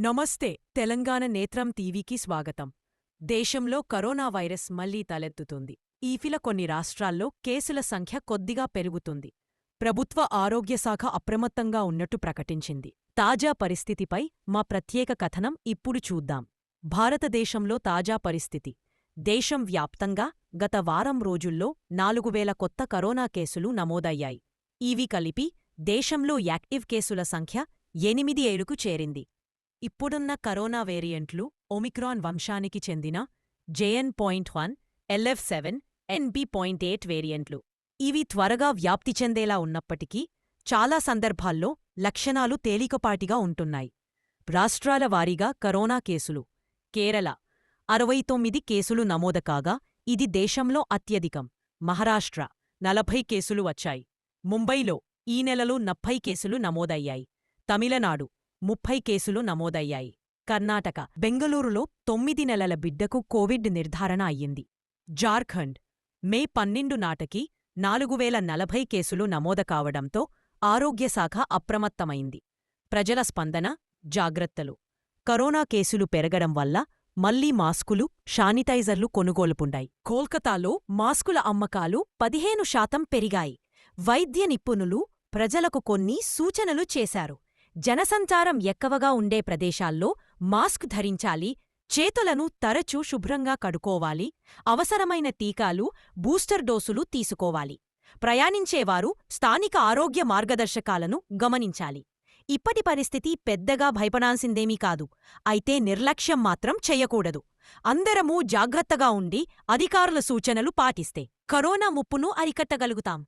నమస్తే తెలంగాణ నేత్రం టీవీకి స్వాగతం. దేశంలో కరోనా వైరస్ మళ్ళీ తలెత్తుతుంది. ఈఫిల కొన్ని రాష్ట్రాల్లో కేసుల సంఖ్య కొద్దిగా పెరుగుతుంది. ప్రభుత్వ ఆరోగ్య శాఖ అప్రమత్తంగా ఉన్నట్టు ప్రకటించింది. తాజా పరిస్థితిపై మా ప్రత్యేక కథనం ఇప్పుడు చూద్దాం. భారతదేశంలో తాజా పరిస్థితి. దేశం వ్యాప్తంగా గత వారం రోజుల్లో నాలుగు వేల కొత్త కరోనా కేసులు నమోదయ్యాయి. ఇవి కలిపి దేశంలో యాక్టివ్ కేసుల సంఖ్య ఎనిమిది ఏడుకు చేరింది. ఇప్పుడున్న కరోనా వేరియంట్లు ఒమిక్రాన్ వంశానికి చెందిన JN point one LF seven NB point eight వేరియంట్లు. ఇవి త్వరగా వ్యాప్తి చెందేలా ఉన్నప్పటికీ చాలా సందర్భాల్లో లక్షణాలు తేలికపాటిగా ఉంటున్నాయి. రాష్ట్రాల వారీగా కరోనా కేసులు. కేరళ. అరవై తొమ్మిది కేసులు నమోదు కాగా ఇది దేశంలో అత్యధికం. మహారాష్ట్ర. నలభై కేసులు వచ్చాయి. ముంబైలో ఈ నెలలో నప్పై కేసులు నమోదయ్యాయి. తమిళనాడు. ముప్పై కేసులు నమోదయ్యాయి. కర్ణాటక బెంగళూరులో తొమ్మిది నెలల బిడ్డకు కోవిడ్ నిర్ధారణ అయ్యింది. జార్ఖండ్ మే పన్నెండు నాటకి నాలుగు వేల నలభై కేసులు నమోద కావడంతో ఆరోగ్యశాఖ అప్రమత్తమైంది. ప్రజల స్పందన జాగ్రత్తలు. కరోనా కేసులు పెరగడం వల్ల మళ్ళీ మాస్కులు శానిటైజర్లు కొనుగోలుపుండాయి. కోల్కతాలో మాస్కుల అమ్మకాలు పదిహేను శాతం పెరిగాయి. వైద్య నిపుణులు ప్రజలకు కొన్ని సూచనలు చేశారు. జనసంచారం ఎక్కువగా ఉండే ప్రదేశాల్లో మాస్క్ ధరించాలి చేతులను తరచూ శుభ్రంగా కడుకోవాలి అవసరమైన టీకాలు బూస్టర్ డోసులు తీసుకోవాలి. ప్రయాణించేవారు స్థానిక ఆరోగ్య మార్గదర్శకాలను గమనించాలి. ఇప్పటి పరిస్థితి పెద్దగా భయపడాల్సిందేమీ కాదు. అయితే నిర్లక్ష్యం మాత్రం చెయ్యకూడదు అందరమూ జాగ్రత్తగా ఉండి అధికారుల సూచనలు పాటిస్తే కరోనా ముప్పును అరికట్టగలుగుతాం.